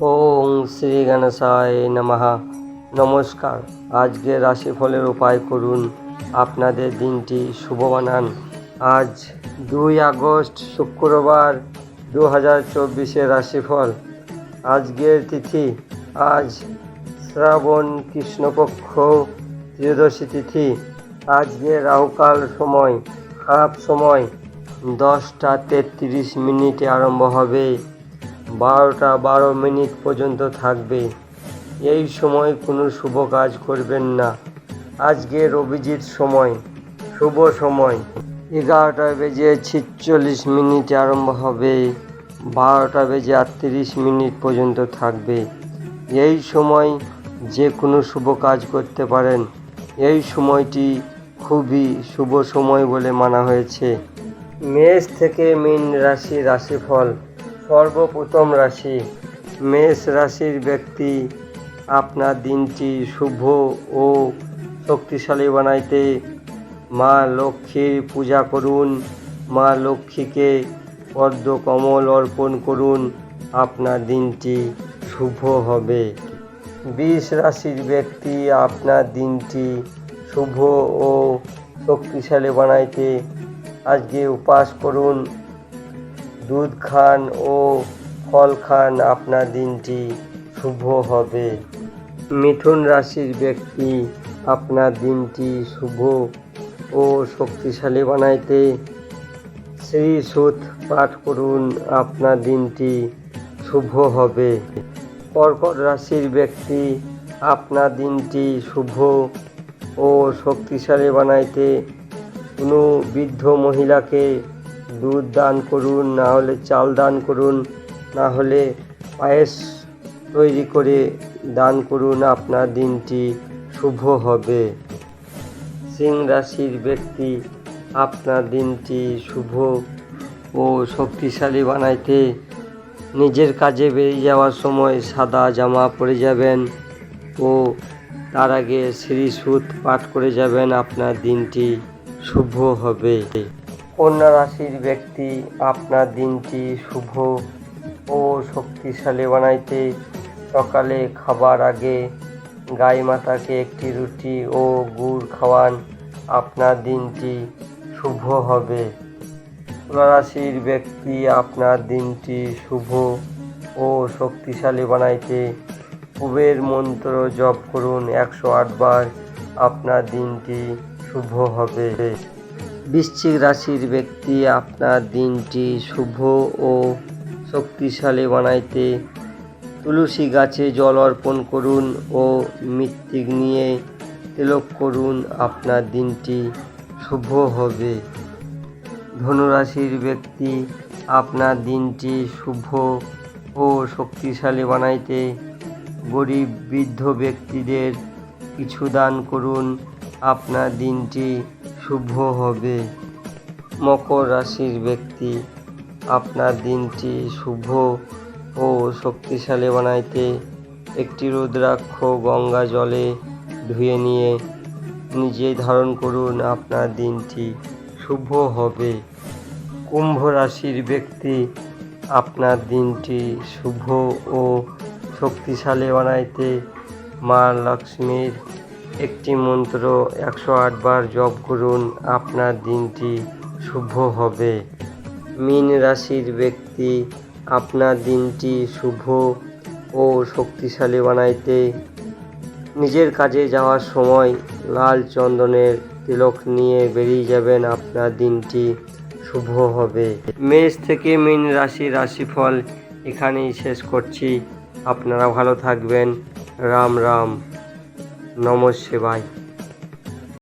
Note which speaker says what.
Speaker 1: ওং শ্রী গণেশায় নমঃ। নমস্কার। আজকে রাশিফলের উপায় করুন। আপনাদের দিনটি শুভ বানান। আজ দুই আগস্ট শুক্রবার দু হাজার চব্বিশের রাশিফল। আজকের তিথি আজ শ্রাবণ কৃষ্ণপক্ষ ত্রয়োদশী তিথি। আজকে রাহুকাল সময়, খারাপ সময়, দশটা তেত্রিশ মিনিটে আরম্ভ হবে। বারোটা বারো মিনিট পর্যন্ত থাকবে। এই সময় কোনো শুভ কাজ করবেন না। আজকের অভিজিৎ সময়, শুভ সময়। এগারোটা বেজে ছিচল্লিশ মিনিটে আরম্ভ হবে। বারোটা বেজে আটত্রিশ মিনিট পর্যন্ত থাকবে। এই সময় যে কোনো শুভ কাজ করতে পারেন। এই সময়টি খুবই শুভ সময় বলে মানা হয়েছে। মেষ থেকে মীন রাশি রাশিফল সর্বপ্রথম রাশি, মেষ রাশির ব্যক্তি, আপনার দিনটি শুভ ও শক্তিশালী বানাইতে। মা লক্ষ্মীর পূজা করুন, মা লক্ষ্মীকে পদ্ম কমল অর্পণ করুন, আপনার দিনটি শুভ হবে। বিষ রাশির ব্যক্তি, আপনার দিনটি শুভ ও শক্তিশালী বানাইতে। আজকে উপাস করুন দুধ খান ও ফল খান, আপনার দিনটি শুভ হবে। মিথুন রাশির ব্যক্তি, আপনার দিনটি শুভ ও শক্তিশালী বানাইতে শ্রী সুত পাঠ করুন, আপনার দিনটি শুভ হবে। কর্কট রাশির ব্যক্তি, আপনার দিনটি শুভ ও শক্তিশালী বানাইতে কোনো বৃদ্ধ মহিলাকে দুধ দান করুন, না হলে চাল দান করুন, না হলে পায়েস তৈরি করে দান করুন, আপনার দিনটি শুভ হবে। সিং রাশির ব্যক্তি, আপনার দিনটি শুভ ও শক্তিশালী বানাইতে নিজের কাজে বেরিয়ে যাওয়ার সময় সাদা জামা পরে যাবেন ও তার আগে শ্রী সুত পাঠ করে যাবেন, আপনার দিনটি শুভ হবে। কন্যা রাশির ব্যক্তি আপনার দিনটি শুভ ও শক্তিশালী বানাইতে। সকালে খাবার আগে গাই মাতাকে একটি রুটি ও গুড় খাওয়ান, আপনার দিনটি শুভ হবে। রাশির ব্যক্তি আপনার দিনটি শুভ ও শক্তিশালী বানাইতে। কুবের মন্ত্র জপ করুন, একশো আটবার আপনার দিনটি শুভ হবে। বৃশ্চিক রাশির ব্যক্তি আপনার দিনটি শুভ ও শক্তিশালী বানাইতে তুলসী গাছে জল অর্পণ করুন ও মৃত্তিক নিয়ে তিলক করুন, আপনার দিনটি শুভ হবে। ধনুরাশির ব্যক্তি আপনার দিনটি শুভ ও শক্তিশালী বানাইতে গরিব বৃদ্ধ ব্যক্তিদের কিছু দান করুন, আপনার দিনটি শুভ হবে। মকর রাশির ব্যক্তি, আপনার দিনটি শুভ ও শক্তিশালী বানাইতে একটি রুদ্রাক্ষ গঙ্গা জলে ধুয়ে নিয়ে নিজে ধারণ করুন, আপনার দিনটি শুভ হবে। কুম্ভ রাশির ব্যক্তি, আপনার দিনটি শুভ ও শক্তিশালী বানাইতে মা লক্ষ্মীর একটি মন্ত্র একশো আটবার জপ করুন, আপনার দিনটি শুভ হবে। মীন রাশির ব্যক্তি, আপনার দিনটি শুভ ও শক্তিশালী বানাইতে। নিজের কাজে যাওয়ার সময় লাল চন্দনের তিলক নিয়ে বেরিয়ে যাবেন, আপনার দিনটি শুভ হবে। মেষ থেকে মীন রাশি রাশিফল এখানেই শেষ করছি। আপনারা ভালো থাকবেন। রাম রাম। নম শিবায়